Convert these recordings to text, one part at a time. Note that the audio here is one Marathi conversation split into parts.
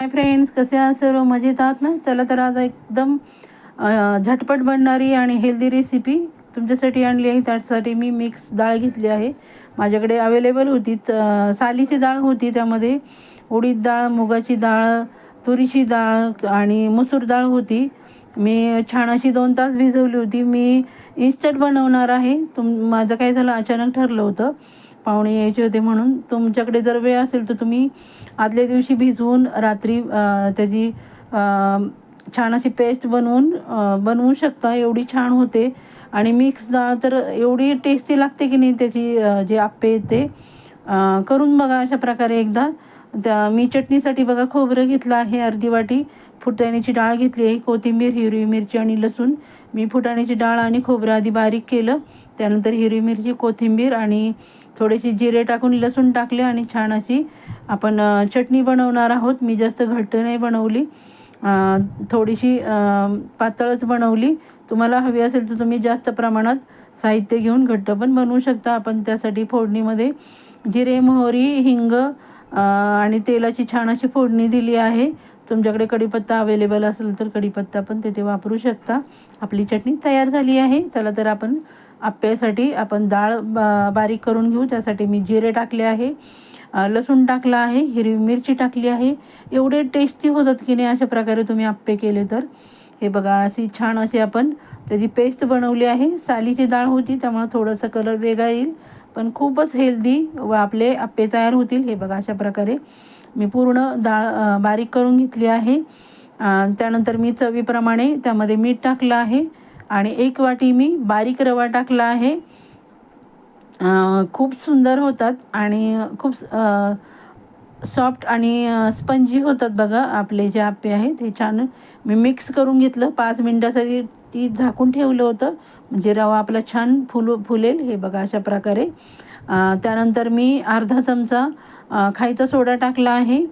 हाय फ्रेंड्स कसे आहात सर्व? मजेत आहात ना? चला तर आज एकदम झटपट बनणारी आणि हेल्दी रेसिपी तुमच्यासाठी आणली आहे. त्यासाठी मी मिक्स डाळ घेतली आहे. माझ्याकडे अवेलेबल होती. सालीची डाळ होती. त्यामध्ये उडीद डाळ मुगाची डाळ तुरीची डाळ आणि मसूर डाळ होती. मी छान अशी दोन तास भिजवली होती. मी इन्स्टंट बनवणार आहे. तुम माझं काय झालं? अचानक ठरलं होतं. पाहुणे यायचे होते म्हणून तुमच्याकडे जर वेळ असेल तर तुम्ही आदल्या दिवशी भिजवून रात्री त्याची छान अशी पेस्ट बनवून बनवू शकता. एवढी छान होते. आणि मिक्स डाळ तर एवढी टेस्टी लागते की नाही त्याची जे आप्पे ते करून बघा अशा प्रकारे एकदा. त्या मी चटणीसाठी बघा खोबरं घेतलं आहे अर्धी वाटी. फुटाण्याची डाळ घेतली आहे कोथिंबीर हिरवी मिरची आणि लसूण. मी फुटाण्याची डाळ आणि खोबरं आधी बारीक केलं. त्यानंतर हिरवी मिरची कोथिंबीर आणि थोडेसे जिरे टाकून लसूण टाकले आणि छान अशी आपण चटणी बनवणार आहोत. मी जास्त घट्ट नाही बनवली. थोडीशी पातळच बनवली. तुम्हाला हवी असेल तर तुम्ही जास्त प्रमाणात साहित्य घेऊन घट्ट पण बनवू शकता. आपण त्यासाठी फोडणीमध्ये जिरे मोहरी हिंग आणि तेलाची छान अशी फोडणी दिली आहे. तुमच्याकडे कढीपत्ता अवेलेबल असेल तर कढीपत्ता पण तिथे वापरू शकता. आपली चटणी तयार झाली आहे. चला तर आपण आप्यासाठी आपण डाळ बा बारीक करून घेऊ. त्यासाठी मी जिरे टाकले आहे. लसूण टाकला आहे. हिरवी मिरची टाकली आहे. एवढे टेस्टी होतात की नाही अशा प्रकारे तुम्ही आप्पे केले तर. हे बघा अशी छान अशी आपण त्याची पेस्ट बनवली आहे. सालीची डाळ होती त्यामुळे थोडासा कलर वेगळा येईल. पण खूपच हेल्दी व आपले आप्पे तयार होतील. हे बघा अशा प्रकारे मी पूर्ण डाळ बारीक करून घेतली आहे. त्यानंतर मी चवीप्रमाणे त्यामध्ये मीठ टाकलं आहे. आणि एक वाटी मी बारीक रवा टाकला आहे. खूप सुंदर होतात आणि खूप सॉफ्ट आणि स्पंजी होतात बघा आपले जे आप्पे आहेत हे छान मी मिक्स करून घेतलं. पाच मिनटासाठी ती झाकून ठेवलं होतं. म्हणजे रवा आपला छान फुलू फुलेल हे बघा अशा प्रकारे. त्यानंतर मी अर्धा चमचा खायचा सोडा टाकला आहे.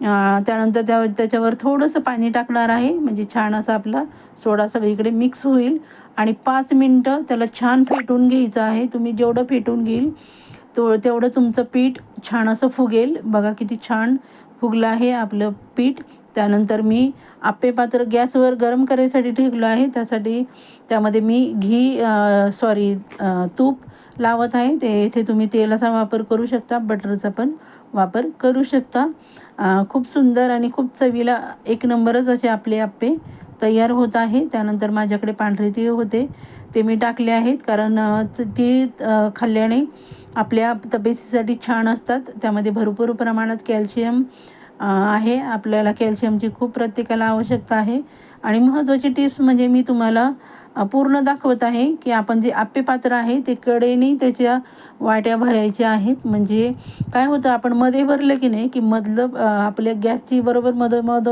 त्यानंतर त्या त्याच्यावर थोडंसं पाणी टाकणार आहे. म्हणजे छान असा आपला सोडा सगळीकडे मिक्स होईल. आणि पाच मिनटं त्याला छान फेटून घ्यायचं आहे. तुम्ही जेवढं फेटून घेईल तो तेवढं तुमचं पीठ छान असं फुगेल. बघा किती छान फुगलं आहे आपलं पीठ. त्यानंतर मी आपे पात्र गॅसवर गरम करायसाठी ठेवलं आहे. त्यासाठी त्यामध्ये मी घी सॉरी तूप लावत आहे. ते इथे तुम्ही तेलाचा वापर करू शकता. बटरचा पण वापर करू शकता. खूप सुंदर आणि खूप चवीला एक नंबरच असे आपले आप्पे तयार होत आहे. त्यानंतर माझ्याकडे पांढरे तीळ होते. ते मी टाकले आहेत कारण ती तीळ खाल्ल्याने आपल्या तब्येतीसाठी छान असतात. त्यामध्ये भरपूर प्रमाणात कॅल्शियम आहे. आपल्याला कॅल्शियमची खूप प्रत्येकाला आवश्यकता आहे. आणि महत्त्वाची टिप्स म्हणजे मी तुम्हाला पूर्ण दाखवत आहे की आपण जे आप्पे पात्र आहे ते कडेने त्याच्या वाट्या भरायच्या आहेत. म्हणजे काय होतं आपण मध्ये भरलं की नाही की मधलं आपल्या गॅसची बरोबर मध मध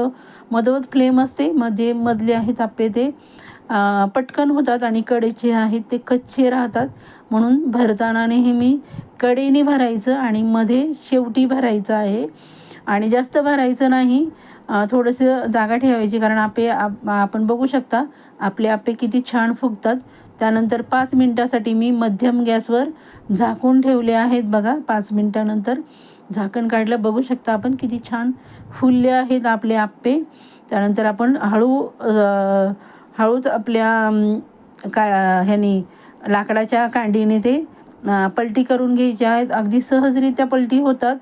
मधवत फ्लेम असते. मध्ये मधले आहेत आप्पे ते पटकन होतात आणि कडेचे आहेत ते कच्चे राहतात. म्हणून भरताना नेहमी कडेने भरायचं आणि मध्ये शेवटी भरायचं आहे. आणि जास्त भरायचं नाही थोडंसं जागा ठेवायची कारण आपे आप आपण बघू शकता आपले आप्पे किती छान फुगतात. त्यानंतर पाच मिनटासाठी मी मध्यम गॅसवर झाकून ठेवले आहेत बघा पाच मिनटानंतर. झाकण काढलं बघू शकता आपण किती छान फुलले आहेत आपले आप्पे त्यानंतर आपण हळू हळूच आपल्या का ह्यानी लाकडाच्या कांडीने ते पलटी करून घ्यायचे आहेत. अगदी सहजरित्या पलटी होतात.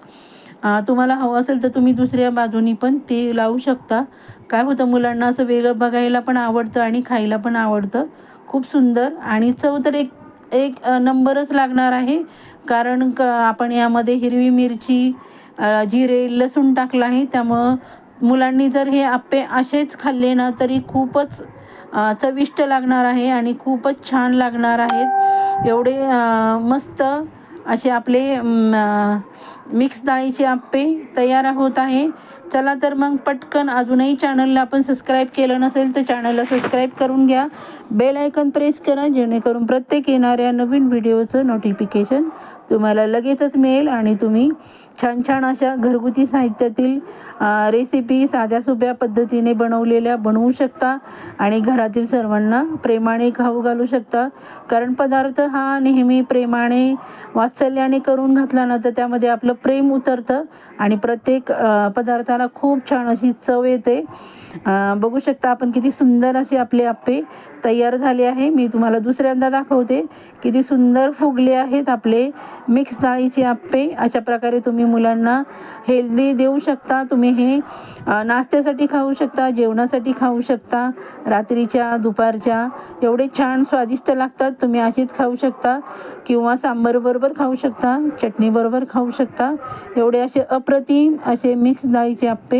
तुम्हाला हवं असेल तर तुम्ही दुसऱ्या बाजूनी पण ते लावू शकता. काय होतं मुलांना असं वेगळं बघायला पण आवडतं आणि खायला पण आवडतं. खूप सुंदर आणि चव तर एक एक नंबरच लागणार आहे. कारण क आपण यामध्ये हिरवी मिरची जिरे लसूण टाकलं आहे. त्यामुळं मुलांनी जर हे आप्पे असेच खाल्ले ना तरी खूपच चविष्ट लागणार आहे आणि खूपच छान लागणार आहेत. एवढे मस्त असे आपले मिक्स डाळीचे आप्पे तयार होत आहे. चला तर मग पटकन अजूनही चॅनलला आपण सबस्क्राईब केलं नसेल तर चॅनलला सबस्क्राईब करून घ्या. बेल आयकन प्रेस करा जेणेकरून प्रत्येक येणाऱ्या नवीन व्हिडिओचं नोटिफिकेशन तुम्हाला लगेचच मिळेल आणि तुम्ही छान छान अशा घरगुती साहित्यातील रेसिपी साध्या सोप्या पद्धतीने बनवलेल्या बनवू शकता आणि घरातील सर्वांना प्रेमाने खाऊ घालू शकता. कारण पदार्थ हा नेहमी प्रेमाने वात्सल्याने करून घातला ना तर त्यामध्ये आपलं प्रेम उतरतं आणि प्रत्येक पदार्थाला खूप छान अशी चव येते. बघू शकता आपण किती सुंदर असे आपले आप्पे तयार झाले आहे. मी तुम्हाला दुसऱ्यांदा दाखवते किती सुंदर फुगले आहेत आपले मिक्स डाळीचे आप्पे. अशा प्रकारे तुम्ही मुलांना हेल्दी देऊ शकता. तुम्ही हे नाश्त्यासाठी खाऊ शकता जेवणासाठी खाऊ शकता रात्रीच्या दुपारच्या. एवढे छान स्वादिष्ट लागतात. तुम्ही अशीच खाऊ शकता किंवा सांबारबरोबर खाऊ शकता चटणीबरोबर खाऊ शकता. एवढे असे अप्रतिम असे मिक्स डाळीचे आप्पे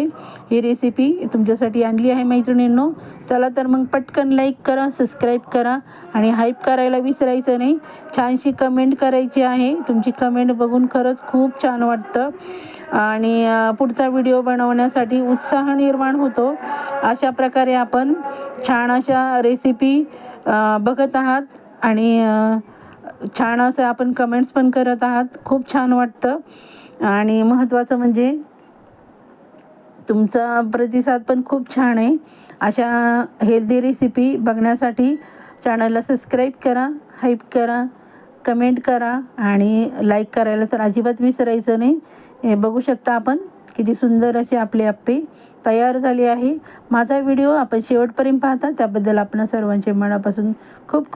ही रेसिपी तुमच्यासाठी आणली आहे मैत्रिणींनो. चला तर मग पटकन लाईक करा सबस्क्राईब करा आणि हाईप करायला विसरायचं नाही. छानशी कमेंट करायची आहे. तुमची कमेंट बघून खरंच खूप छान वाटतं. आणि पुढचा व्हिडिओ बनवण्यासाठी उत्साह निर्माण होतो. अशा प्रकारे आपण छान अशा रेसिपी बघत आहात. आणि छान असं आपण कमेंट्स पण करत आहात. खूप छान वाटतं. आणि महत्त्वाचं म्हणजे तुमचा प्रतिसाद पण खूप छान आहे. अशा हेल्दी रेसिपी बघण्यासाठी चॅनलला सबस्क्राईब करा हाईप करा. कमेंट करा आणि लाईक करायला तर अजिबात विसरायचं नाही. हे बघू शकता आपण किती सुंदर असे आपले आप्पे तयार झाले आहे. माझा व्हिडिओ आपण शेवटपर्यंत पाहता त्याबद्दल आपण सर्वांचे मनापासून खूप